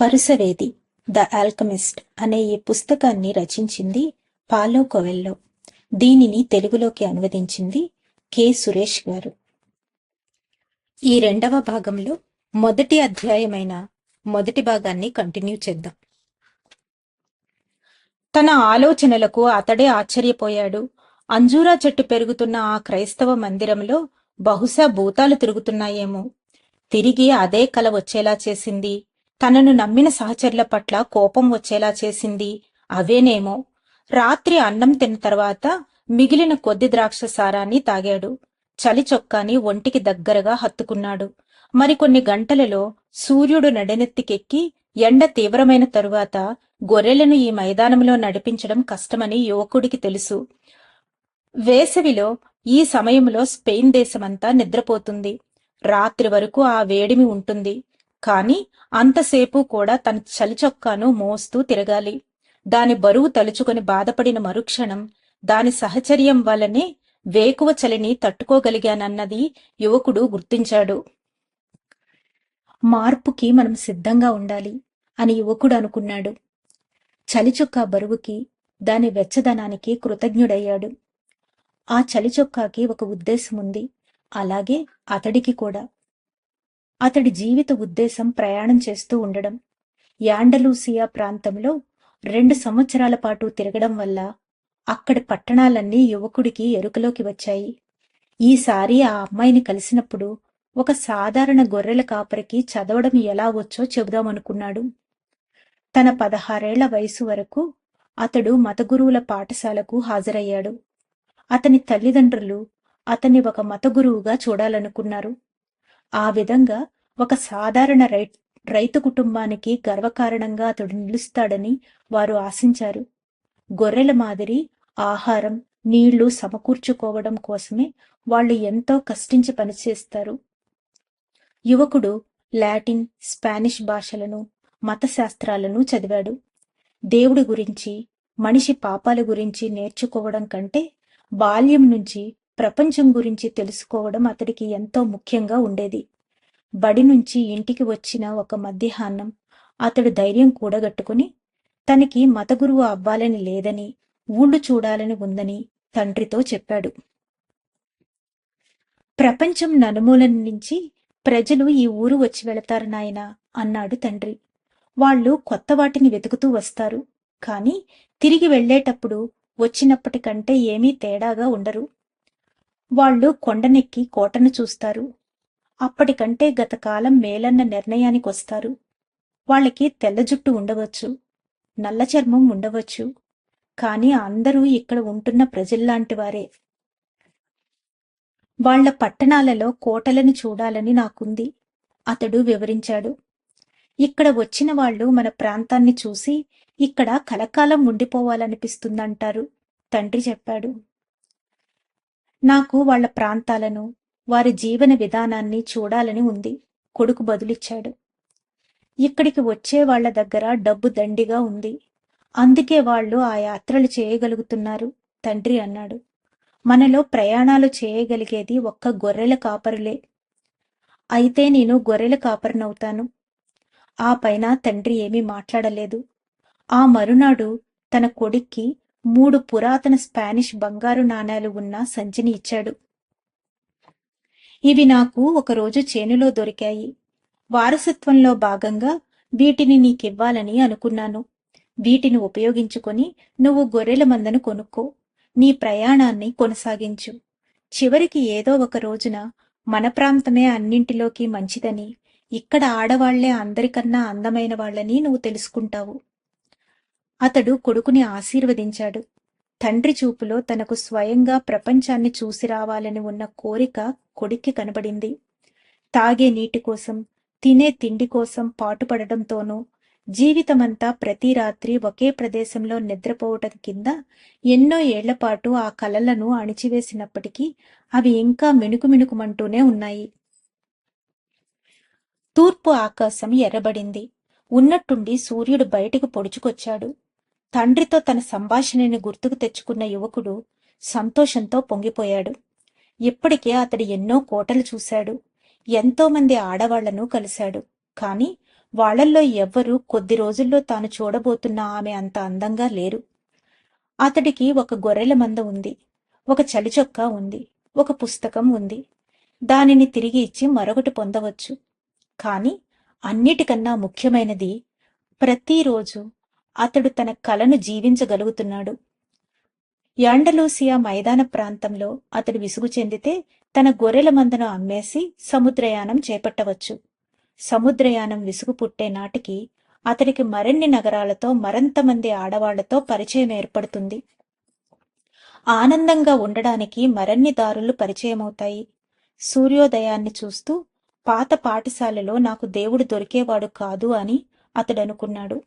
వరుసవేది the Alchemist అనే ఈ పుస్తకాన్ని రచించింది పాలో కొవెల్లో. దీనిని తెలుగులోకి అనువదించింది కె. సురేష్ గారు. ఈ రెండవ భాగంలో మొదటి అధ్యాయమైన మొదటి భాగాన్ని కంటిన్యూ చేద్దాం. తన ఆలోచనలకు అతడే ఆశ్చర్యపోయాడు. అంజూరా చెట్టు పెరుగుతున్న ఆ క్రైస్తవ మందిరంలో బహుశా భూతాలు తిరుగుతున్నాయేమో. తిరిగి అదే కల వచ్చేలా చేసింది. తనను నమ్మిన సహచరుల పట్ల కోపం వచ్చేలా చేసింది. అవేనేమో రాత్రి అన్నం తిన్న తర్వాత మిగిలిన కొద్ది ద్రాక్ష సారాన్ని తాగాడు. చలి చొక్కాని ఒంటికి దగ్గరగా హత్తుకున్నాడు. మరికొన్ని గంటలలో సూర్యుడు నడనెత్తికెక్కి ఎండ తీవ్రమైన తరువాత గొర్రెలను ఈ మైదానంలో నడిపించడం కష్టమని యువకుడికి తెలుసు. వేసవిలో ఈ సమయంలో స్పెయిన్ దేశమంతా నిద్రపోతుంది. రాత్రి వరకు ఆ వేడిమి ఉంటుంది. కాని అంతసేపు కూడా తన చలిచొక్కాను మోస్తూ తిరగాలి. దాని బరువు తలుచుకొని బాధపడిన మరుక్షణం దాని సహచర్యం వల్లనే వేకువ చలిని తట్టుకోగలిగానన్నది యువకుడు గుర్తించాడు. మార్పుకి మనం సిద్ధంగా ఉండాలి అని యువకుడు అనుకున్నాడు. చలిచొక్కా బరువుకి దాని వెచ్చదనానికి కృతజ్ఞుడయ్యాడు. ఆ చలిచొక్కాకి ఒక ఉద్దేశం ఉంది అలాగే అతడికి కూడా. అతడి జీవిత ఉద్దేశం ప్రయాణం చేస్తూ ఉండడం యాండలూసియా ప్రాంతంలో రెండు సంవత్సరాల పాటు తిరగడం వల్ల అక్కడి పట్టణాలన్నీ యువకుడికి ఎరుకలోకి వచ్చాయి. ఈసారి ఆ అమ్మాయిని కలిసినప్పుడు ఒక సాధారణ గొర్రెల కాపరికి చదవడం ఎలా వచ్చో చెబుదామనుకున్నాడు. తన పదహారేళ్ళ వయసు వరకు అతడు మతగురువుల పాఠశాలకు హాజరయ్యాడు. అతని తల్లిదండ్రులు అతన్ని ఒక మతగురువుగా చూడాలనుకున్నారు. ఆ విధంగా ఒక సాధారణ రై రైతు కుటుంబానికి గర్వకారణంగా అతడు నిలుస్తాడని వారు ఆశించారు. గొర్రెల మాదిరి ఆహారం నీళ్ళు సమకూర్చుకోవడం కోసమే వాళ్ళు ఎంతో కష్టించి పనిచేస్తారు. యువకుడు లాటిన్ స్పానిష్ భాషలను మతశాస్త్రాలను చదివాడు. దేవుడి గురించి మనిషి పాపాల గురించి నేర్చుకోవడం కంటే బాల్యం నుంచి ప్రపంచం గురించి తెలుసుకోవడం అతడికి ఎంతో ముఖ్యంగా ఉండేది. బడి నుంచి ఇంటికి వచ్చిన ఒక మధ్యాహ్నం అతడు ధైర్యం కూడగట్టుకుని తనకి మతగురువు అవ్వాలని లేదని ఊళ్ళు చూడాలని ఉందని తండ్రితో చెప్పాడు. ప్రపంచం నలుమూలం నుంచి ప్రజలు ఈ ఊరు వచ్చి వెళతారు నాయన అన్నాడు తండ్రి. వాళ్ళు కొత్త వాటిని వెతుకుతూ వస్తారు. కానీ తిరిగి వెళ్ళేటప్పుడు వచ్చినప్పటికంటే ఏమీ తేడాగా ఉండరు. వాళ్ళు కొండనెక్కి కోటను చూస్తారు. అప్పటికంటే గతకాలం మేలన్న నిర్ణయానికి వస్తారు వాళ్ళకి తెల్ల జుట్టు ఉండవచ్చు నల్ల చర్మం ఉండవచ్చు కానీ అందరూ ఇక్కడ ఉంటున్న ప్రజల్లాంటి వారే. వాళ్ళ పట్టణాలలో కోటలను చూడాలని నాకుంది అతడు వివరించాడు. ఇక్కడ వచ్చిన వాళ్ళు మన ప్రాంతాన్ని చూసి ఇక్కడ కలకాలం ఉండిపోవాలనిపిస్తుందంటారు తండ్రి చెప్పాడు. నాకు వాళ్ళ ప్రాంతాలను వారి జీవన విధానాన్ని చూడాలని ఉంది. కొడుకు బదులిచ్చాడు. ఇక్కడికి వచ్చే వాళ్ళ దగ్గర డబ్బు దండిగా ఉంది. అందుకే వాళ్ళు ఆ యాత్రలు చేయగలుగుతున్నారు తండ్రి అన్నాడు. మనలో ప్రయాణాలు చేయగలిగేది ఒక్క గొర్రెల కాపరులే. అయితే నేను గొర్రెల కాపరునవుతాను. ఆ పైన తండ్రి ఏమీ మాట్లాడలేదు. ఆ మరునాడు తన కొడుక్కి మూడు పురాతన స్పానిష్ బంగారు నాణేలు ఉన్న సంచిని ఇచ్చాడు. ఇవి నాకు ఒకరోజు చేనులో దొరికాయి. వారసత్వంలో భాగంగా వీటిని నీకివ్వాలని అనుకున్నాను. వీటిని ఉపయోగించుకొని నువ్వు గొర్రెల మందను కొనుక్కో. నీ ప్రయాణాన్ని కొనసాగించు. చివరికి ఏదో ఒక రోజున మన ప్రాంతమే అన్నింటిలోకి మంచిదని ఇక్కడ ఆడవాళ్ళే అందరికన్నా అందమైన వాళ్ళని నువ్వు తెలుసుకుంటావు. అతడు కొడుకుని ఆశీర్వదించాడు. తండ్రి చూపులో తనకు స్వయంగా ప్రపంచాన్ని చూసి రావాలని ఉన్న కోరిక కొడుక్కి కనబడింది. తాగే నీటి కోసం తినే తిండి కోసం పాటుపడటంతోనూ జీవితమంతా ప్రతి రాత్రి ఒకే ప్రదేశంలో నిద్రపోవటం కింద ఎన్నో ఏళ్ళపాటు ఆ కలలను అణిచివేసినప్పటికీ అవి ఇంకా మిణుకు మిణుకుమంటూనే ఉన్నాయి. తూర్పు ఆకాశం ఎర్రబడింది. ఉన్నట్టుండి సూర్యుడు బయటకు పొడుచుకొచ్చాడు. తండ్రితో తన సంభాషణని గుర్తుకు తెచ్చుకున్న యువకుడు సంతోషంతో పొంగిపోయాడు. ఇప్పటికే అతడు ఎన్నో కోటలు చూశాడు. ఎంతో మంది ఆడవాళ్ళను కలిశాడు. కాని వాళ్ళల్లో ఎవ్వరూ కొద్ది రోజుల్లో తాను చూడబోతున్న ఆమె అంత అందంగా లేరు. అతడికి ఒక గొర్రెల మంద ఉంది. ఒక చలిచొక్కా ఉంది. ఒక పుస్తకం ఉంది. దానిని తిరిగి ఇచ్చి మరొకటి పొందవచ్చు. కాని అన్నిటికన్నా ముఖ్యమైనది ప్రతిరోజు అతడు తన కలను జీవించగలుగుతున్నాడు. యాండలూసియా మైదాన ప్రాంతంలో అతడు విసుగు చెందితే తన గొర్రెల మందను అమ్మేసి సముద్రయానం చేపట్టవచ్చు. సముద్రయానం విసుగు పుట్టే నాటికి అతడికి మరిన్ని నగరాలతో మరంతమంది ఆడవాళ్ళతో పరిచయం ఏర్పడుతుంది. ఆనందంగా ఉండడానికి మరన్ని దారులు పరిచయమవుతాయి. సూర్యోదయాన్ని చూస్తూ పాత పాఠశాలలో నాకు దేవుడు దొరికేవాడు కాదు అని అతడనుకున్నాడు.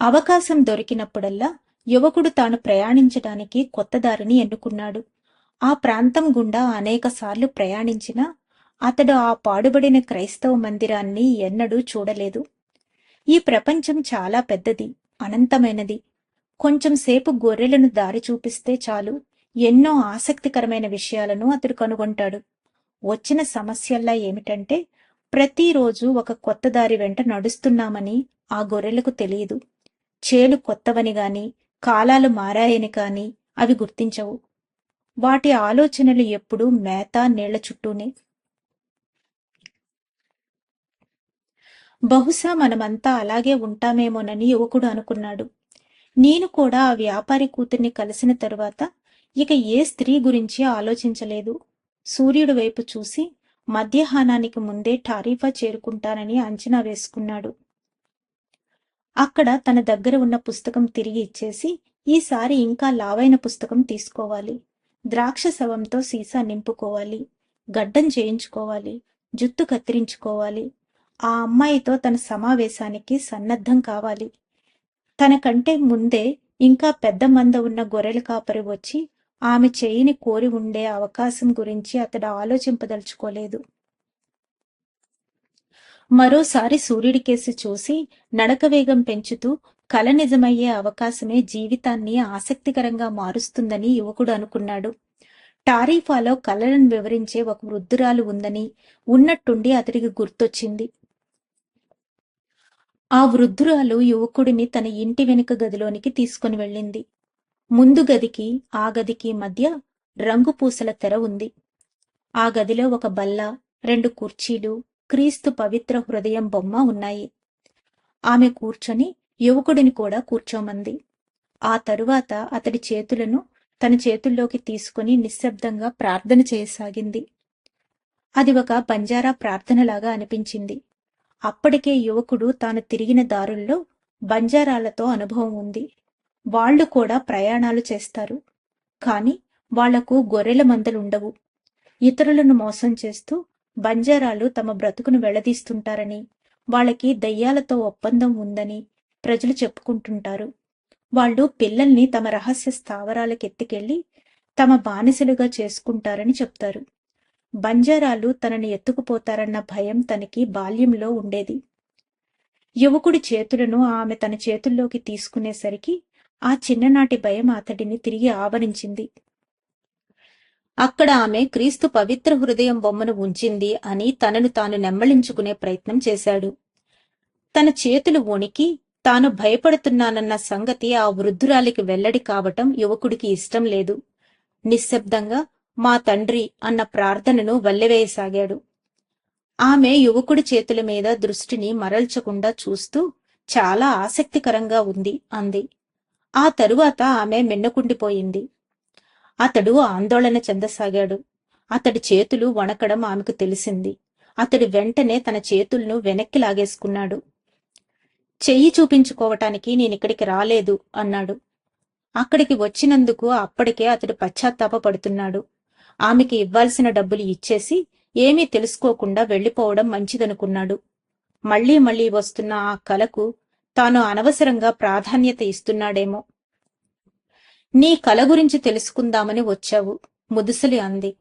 అవకాశం దొరికినప్పుడల్లా యువకుడు తాను ప్రయాణించడానికి కొత్త దారిని ఎన్నుకున్నాడు. ఆ ప్రాంతం గుండా అనేకసార్లు ప్రయాణించినా అతడు ఆ పాడుబడిన క్రైస్తవ మందిరాన్ని ఎన్నడూ చూడలేదు. ఈ ప్రపంచం చాలా పెద్దది అనంతమైనది. కొంచెం సేపు గొర్రెలను దారి చూపిస్తే చాలు ఎన్నో ఆసక్తికరమైన విషయాలను అతడు కనుగొంటాడు. వచ్చిన సమస్యల్లా ఏమిటంటే ప్రతిరోజు ఒక కొత్త దారి వెంట నడుస్తున్నామని ఆ గొర్రెలకు తెలియదు. చేలు కొత్తవని గాని కాలాలు మారాయని కాని అవి గుర్తించవు. వాటి ఆలోచనలు ఎప్పుడూ మేత నీళ్ళ చుట్టూనే. బహుశా మనమంతా అలాగే ఉంటామేమోనని యువకుడు అనుకున్నాడు. నేను కూడా ఆ వ్యాపారి కూతుర్ని కలిసిన తరువాత ఇక ఏ స్త్రీ గురించి ఆలోచించలేదు. సూర్యుడు వైపు చూసి మధ్యాహ్నానికి ముందే టారీఫా చేరుకుంటానని అంచనా వేసుకున్నాడు. అక్కడ తన దగ్గర ఉన్న పుస్తకం తిరిగి ఇచ్చేసి ఈసారి ఇంకా లావైన పుస్తకం తీసుకోవాలి. ద్రాక్ష సవంతో సీసా నింపుకోవాలి. గడ్డం చేయించుకోవాలి. జుత్తు కత్తిరించుకోవాలి. ఆ అమ్మాయితో తన సమావేశానికి సన్నద్ధం కావాలి. తనకంటే ముందే ఇంకా పెద్ద మంద ఉన్న గొర్రెల కాపరి వచ్చి ఆమె చేయిని కోరి ఉండే అవకాశం గురించి అతడు ఆలోచింపదలుచుకోలేదు. మరోసారి సూర్యుడికేసి చూసి నడక వేగం పెంచుతూ కల నిజమయ్యే అవకాశమే జీవితాన్ని ఆసక్తికరంగా మారుస్తుందని యువకుడు అనుకున్నాడు. టారీఫాలో కలలను వివరించే ఒక వృద్ధురాలు ఉందని ఉన్నట్టుండి అతడికి గుర్తొచ్చింది. ఆ వృద్ధురాలు యువకుడిని తన ఇంటి వెనుక గదిలోనికి తీసుకుని వెళ్ళింది. ముందు గదికి ఆ గదికి మధ్య రంగు పూసల తెర ఉంది. ఆ గదిలో ఒక బల్ల రెండు కుర్చీలు క్రీస్తు పవిత్ర హృదయం బొమ్మ ఉన్నాయి. ఆమె కూర్చొని యువకుడిని కూడా కూర్చోమంది. ఆ తరువాత అతడి చేతులను తన చేతుల్లోకి తీసుకుని నిశ్శబ్దంగా ప్రార్థన చేయసాగింది. అది ఒక బంజారా ప్రార్థనలాగా అనిపించింది. అప్పటికే యువకుడు తాను తిరిగిన దారుల్లో బంజారాలతో అనుభవం ఉంది. వాళ్ళు కూడా ప్రయాణాలు చేస్తారు. కాని వాళ్ళకు గొర్రెల మందలుండవు. ఇతరులను మోసం చేస్తూ బంజారాలు తమ బ్రతుకును వెళ్ళదీస్తుంటారని వాళ్ళకి దయ్యాలతో ఒప్పందం ఉందని ప్రజలు చెప్పుకుంటుంటారు. వాళ్ళు పిల్లల్ని తమ రహస్య స్థావరాలకు ఎత్తుకెళ్ళి తమ బానిసలుగా చేసుకుంటారని చెప్తారు. బంజారాలు తనని ఎత్తుకుపోతారన్న భయం తనకి బాల్యంలో ఉండేది. యువకుడి చేతులను ఆమె తన చేతుల్లోకి తీసుకునేసరికి ఆ చిన్ననాటి భయం అతడిని తిరిగి ఆవరించింది. అక్కడ ఆమె క్రీస్తు పవిత్ర హృదయం బొమ్మను ఉంచింది అని తనను తాను నెమ్మళించుకునే ప్రయత్నం చేశాడు. తన చేతులు వణికి తాను భయపడుతున్నానన్న సంగతి ఆ వృద్ధురాలికి వెల్లడి కావటం యువకుడికి ఇష్టం లేదు. నిశ్శబ్దంగా మా తండ్రి అన్న ప్రార్థనను వల్లెవేయసాగాడు. ఆమె యువకుడి చేతుల మీద దృష్టిని మరల్చకుండా చూస్తూ చాలా ఆసక్తికరంగా ఉంది అంది. ఆ తరువాత ఆమె మిన్నకుండిపోయింది. అతడు ఆందోళన చెందసాగాడు. అతడి చేతులు వణకడం ఆమెకు తెలిసింది. అతడు వెంటనే తన చేతులను వెనక్కి లాగేసుకున్నాడు. చెయ్యి చూపించుకోవటానికి నేనిక్కడికి రాలేదు అన్నాడు. అక్కడికి వచ్చినందుకు అప్పటికే అతడు పశ్చాత్తాపడుతున్నాడు ఆమెకి ఇవ్వాల్సిన డబ్బులు ఇచ్చేసి ఏమీ తెలుసుకోకుండా వెళ్ళిపోవడం మంచిదనుకున్నాడు. మళ్ళీ మళ్ళీ వస్తున్న ఆ కలకు తాను అనవసరంగా ప్రాధాన్యత ఇస్తున్నాడేమో. నీ కల గురించి తెలుసుకుందామని వచ్చావు ముదుసలి అంది.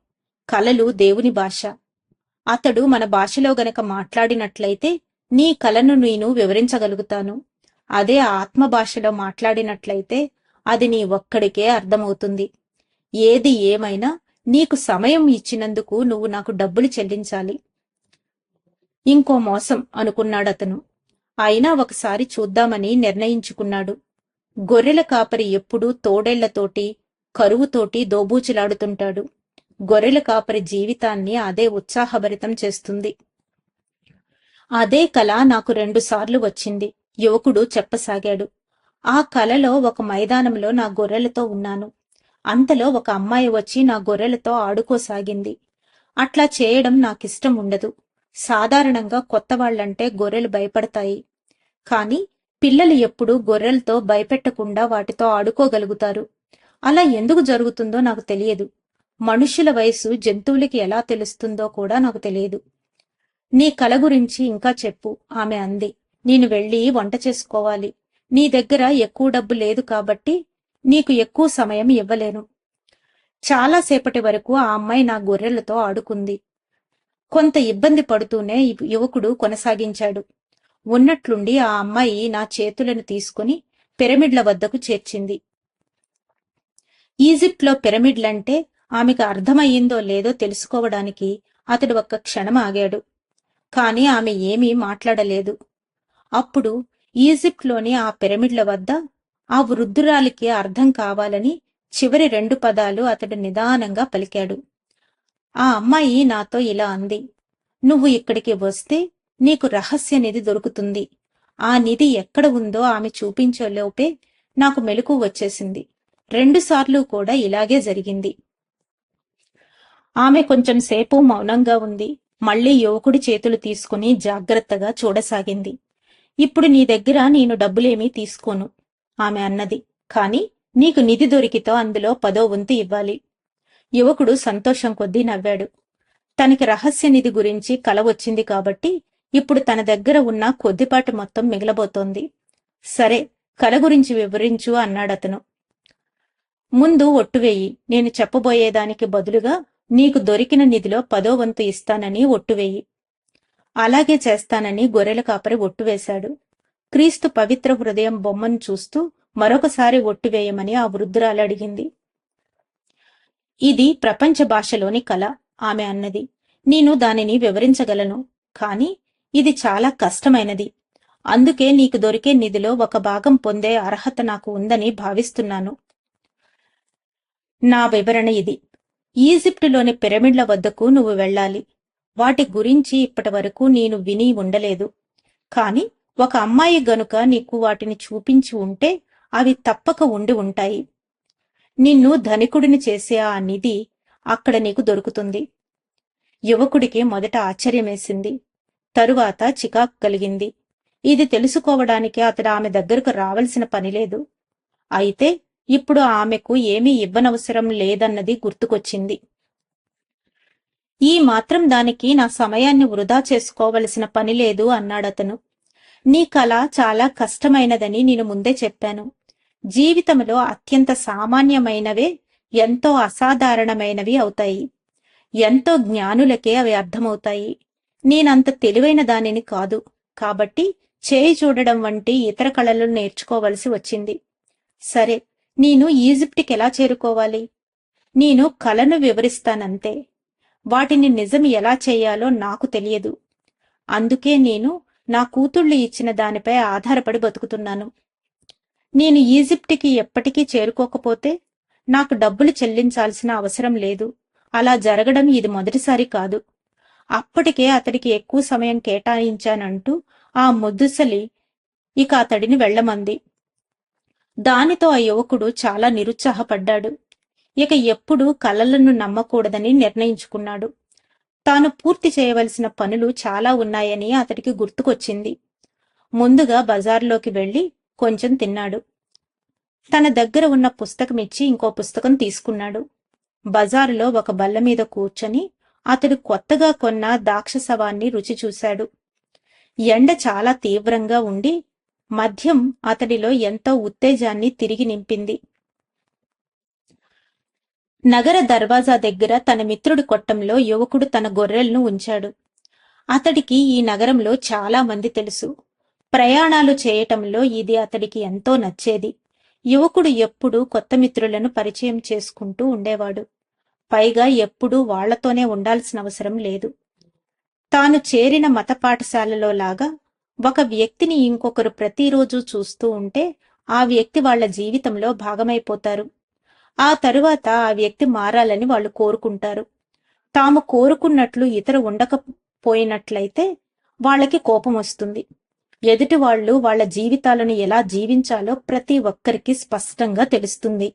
కలలు దేవుని భాష. అతడు మన భాషలో గనక మాట్లాడినట్లయితే నీ కలను నేను వివరించగలుగుతాను. అదే ఆత్మ భాషలో మాట్లాడినట్లయితే అది నీ ఒక్కడికే అర్థమవుతుంది. ఏది ఏమైనా నీకు సమయం ఇచ్చినందుకు నువ్వు నాకు డబ్బులు చెల్లించాలి. ఇంకో మోసం అనుకున్నాడతను. అయినా ఒకసారి చూద్దామని నిర్ణయించుకున్నాడు. గొర్రెల కాపరి ఎప్పుడూ తోడేళ్ళతోటి కరువుతోటి దోబూచులాడుతుంటాడు. గొర్రెల కాపరి జీవితాన్ని అదే ఉత్సాహభరితం చేస్తుంది. అదే కళ నాకు రెండుసార్లు వచ్చింది. యువకుడు చెప్పసాగాడు. ఆ కలలో ఒక మైదానంలో నా గొర్రెలతో ఉన్నాను. అంతలో ఒక అమ్మాయి వచ్చి నా గొర్రెలతో ఆడుకోసాగింది. అట్లా చేయడం నాకిష్టం ఉండదు. సాధారణంగా కొత్త వాళ్ళంటే గొర్రెలు భయపడతాయి. కానీ పిల్లలు ఎప్పుడూ గొర్రెలతో భయపెట్టకుండా వాటితో ఆడుకోగలుగుతారు. అలా ఎందుకు జరుగుతుందో నాకు తెలియదు. మనుష్యుల వయసు జంతువులకి ఎలా తెలుస్తుందో కూడా నాకు తెలియదు. నీ కల గురించి ఇంకా చెప్పు ఆమె అంది. నేను వెళ్ళి వంట చేసుకోవాలి. నీ దగ్గర ఎక్కువ డబ్బు లేదు కాబట్టి నీకు ఎక్కువ సమయం ఇవ్వలేను. చాలాసేపటి వరకు ఆ అమ్మాయి నా గొర్రెలతో ఆడుకుంది. కొంత ఇబ్బంది పడుతూనే యువకుడు కొనసాగించాడు. ఉన్నట్లుండి ఆ అమ్మాయి నా చేతులను తీసుకుని పిరమిడ్ల వద్దకు చేర్చింది. ఈజిప్ట్లో పిరమిడ్లంటే ఆమెకు అర్థమయ్యిందో లేదో తెలుసుకోవడానికి అతడు ఒక్క క్షణం ఆగాడు. కాని ఆమె ఏమీ మాట్లాడలేదు. అప్పుడు ఈజిప్ట్లోని ఆ పిరమిడ్ల వద్ద ఆ వృద్ధురాలికి అర్థం కావాలని చివరి రెండు పదాలు అతడు నిదానంగా పలికాడు. ఆ అమ్మాయి నాతో ఇలా అంది. నువ్వు ఇక్కడికి వస్తే నీకు రహస్య నిధి దొరుకుతుంది. ఆ నిధి ఎక్కడ ఉందో ఆమె చూపించేలోపే నాకు మెలకు వచ్చేసింది. రెండుసార్లు కూడా ఇలాగే జరిగింది. ఆమె కొంచెం సేపు మౌనంగా ఉంది. మళ్ళీ యువకుడి చేతులు తీసుకుని జాగ్రత్తగా చూడసాగింది. ఇప్పుడు నీ దగ్గర నేను డబ్బులేమీ తీసుకోను ఆమె అన్నది. కాని నీకు నిధి దొరికితో అందులో పదో వంతు ఇవ్వాలి. యువకుడు సంతోషం కొద్దీ నవ్వాడు. తనకి రహస్య నిధి గురించి కల వచ్చింది కాబట్టి ఇప్పుడు తన దగ్గర ఉన్న కొద్దిపాటి మొత్తం మిగలబోతోంది. సరే కల గురించి వివరించు అన్నాడతను. ముందు ఒట్టువేయి నేను చెప్పబోయేదానికి బదులుగా నీకు దొరికిన నిధిలో పదో వంతు ఇస్తానని ఒట్టువేయి అలాగే చేస్తానని గొర్రెల కాపరి ఒట్టువేశాడు క్రీస్తు పవిత్ర హృదయం బొమ్మను చూస్తూ మరొకసారి ఒట్టువేయమని ఆ వృద్ధురాలు అడిగింది. ఇది ప్రపంచ భాషలోని కళ ఆమె అన్నది. నేను దానిని వివరించగలను కానీ ఇది చాలా కష్టమైనది. అందుకే నీకు దొరికే నిధిలో ఒక భాగం పొందే అర్హత నాకు ఉందని భావిస్తున్నాను. నా వివరణ ఇది. ఈజిప్టులోని పిరమిడ్ల వద్దకు నువ్వు వెళ్ళాలి. వాటి గురించి ఇప్పటి వరకు నేను విని ఉండలేదు. కాని ఒక అమ్మాయి గనుక నీకు వాటిని చూపించి ఉంటే అవి తప్పక ఉండి ఉంటాయి. నిన్ను ధనికుడిని చేసే ఆ నిధి అక్కడ నీకు దొరుకుతుంది. యువకుడికి మొదట ఆశ్చర్యమేసింది. తరువాత చికాకు కలిగింది. ఇది తెలుసుకోవడానికి అతడు ఆమె దగ్గరకు రావలసిన పనిలేదు అయితే ఇప్పుడు ఆమెకు ఏమీ ఇవ్వనవసరం లేదన్నది గుర్తుకొచ్చింది. ఈ మాత్రం దానికి నా సమయాన్ని వృధా చేసుకోవలసిన పని లేదు అన్నాడతను. నీ కళ చాలా కష్టమైనదని నేను ముందే చెప్పాను. జీవితంలో అత్యంత సామాన్యమైనవే ఎంతో అసాధారణమైనవి అవుతాయి. ఎంతో జ్ఞానులకే అవి అర్థమవుతాయి. నేనంత తెలివైన దానిని కాదు. కాబట్టి చేయి చూడడం వంటి ఇతర కళలు నేర్చుకోవలసి వచ్చింది. సరే నేను ఈజిప్ట్కి ఎలా చేరుకోవాలి? నేను కళను వివరిస్తానంతే. వాటిని నిజం ఎలా చేయాలో నాకు తెలియదు. అందుకే నేను నా కూతుళ్ళు ఇచ్చిన దానిపై ఆధారపడి బతుకుతున్నాను. నేను ఈజిప్ట్కి ఎప్పటికీ చేరుకోకపోతే నాకు డబ్బులు చెల్లించాల్సిన అవసరం లేదు. అలా జరగడం ఇది మొదటిసారి కాదు. అప్పటికే అతడికి ఎక్కువ సమయం కేటాయించానంటూ ఆ ముద్దుసలి ఇక అతడిని వెళ్ళమంది దానితో ఆ యువకుడు చాలా నిరుత్సాహపడ్డాడు. ఇక ఎప్పుడూ కలలను నమ్మకూడదని నిర్ణయించుకున్నాడు. తాను పూర్తి చేయవలసిన పనులు చాలా ఉన్నాయని అతడికి గుర్తుకొచ్చింది. ముందుగా బజార్లోకి వెళ్ళి కొంచెం తిన్నాడు. తన దగ్గర ఉన్న పుస్తకం ఇచ్చి ఇంకో పుస్తకం తీసుకున్నాడు. బజారులో ఒక బల్ల మీద కూర్చొని అతడు కొత్తగా కొన్న దాక్షసవాన్ని రుచి చూశాడు. ఎండ చాలా తీవ్రంగా ఉండి మద్యం అతడిలో ఎంతో ఉత్తేజాన్ని తిరిగి నింపింది. నగర దర్వాజా దగ్గర తన మిత్రుడి కొట్టంలో యువకుడు తన గొర్రెలను ఉంచాడు. అతడికి ఈ నగరంలో చాలా మంది తెలుసు. ప్రయాణాలు చేయటంలో ఇది అతడికి ఎంతో నచ్చేది. యువకుడు ఎప్పుడూ కొత్త మిత్రులను పరిచయం చేసుకుంటూ ఉండేవాడు. పైగా ఎప్పుడూ వాళ్ళతోనే ఉండాల్సిన అవసరం లేదు. తాను చేరిన మత పాఠశాలలో లాగా ఒక వ్యక్తిని ఇంకొకరు ప్రతిరోజు చూస్తూ ఉంటే ఆ వ్యక్తి వాళ్ళ జీవితంలో భాగమైపోతారు. ఆ తరువాత ఆ వ్యక్తి మారాలని వాళ్ళు కోరుకుంటారు. తాము కోరుకున్నట్లు ఇతరు ఉండకపోయినట్లయితే వాళ్ళకి కోపం వస్తుంది. ఎదుటి వాళ్ళు వాళ్ళ జీవితాలను ఎలా జీవించాలో ప్రతి ఒక్కరికి స్పష్టంగా తెలుస్తుంది.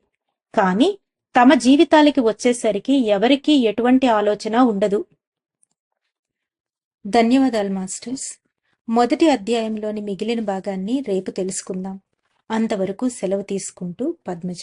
కానీ తమ జీవితాలకి వచ్చేసరికి ఎవరికీ ఎటువంటి ఆలోచన ఉండదు. ధన్యవాదాలు మాస్టర్స్. మొదటి అధ్యాయంలోని మిగిలిన భాగాన్ని రేపు తెలుసుకుందాం. అంతవరకు సెలవు తీసుకుంటూ పద్మజ.